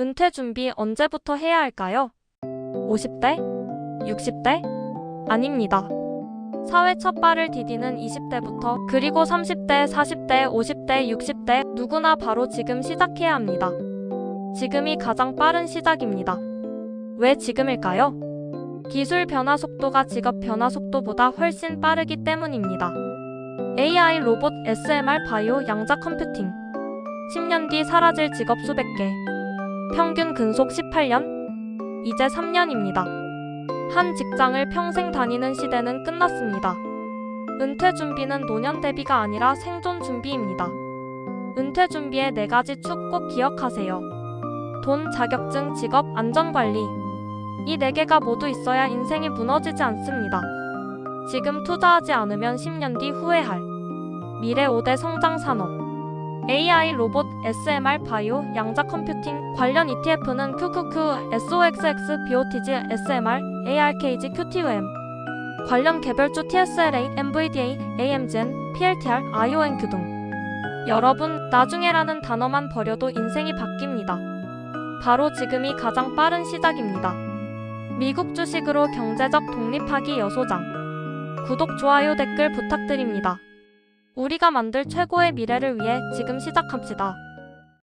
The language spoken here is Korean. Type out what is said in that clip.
은퇴 준비 언제부터 해야 할까요? 50대? 60대? 아닙니다. 사회 첫 발을 디디는 20대부터 그리고 30대, 40대, 50대, 60대 누구나 바로 지금 시작해야 합니다. 지금이 가장 빠른 시작입니다. 왜 지금일까요? 기술 변화 속도가 직업 변화 속도보다 훨씬 빠르기 때문입니다. AI, 로봇, SMR, 바이오, 양자 컴퓨팅. 10년 뒤 사라질 직업 수백 개. 평균 근속 18년? 이제 3년입니다. 한 직장을 평생 다니는 시대는 끝났습니다. 은퇴 준비는 노년 대비가 아니라 생존 준비입니다. 은퇴 준비의 네 가지 축 꼭 기억하세요. 돈, 자격증, 직업, 안전관리. 이 네 개가 모두 있어야 인생이 무너지지 않습니다. 지금 투자하지 않으면 10년 뒤 후회할 미래 5대 성장 산업. AI, 로봇, SMR, 바이오, 양자 컴퓨팅 관련 ETF는 QQQ, SOXX, BOTG, SMR, ARKG, QTUM 관련 개별주 TSLA, NVDA, AMGN, PLTR, IONQ 등 여러분, 나중에라는 단어만 버려도 인생이 바뀝니다. 바로 지금이 가장 빠른 시작입니다. 미국 주식으로 경제적 독립하기 여소장 구독, 좋아요, 댓글 부탁드립니다. 우리가 만들 최고의 미래를 위해 지금 시작합시다.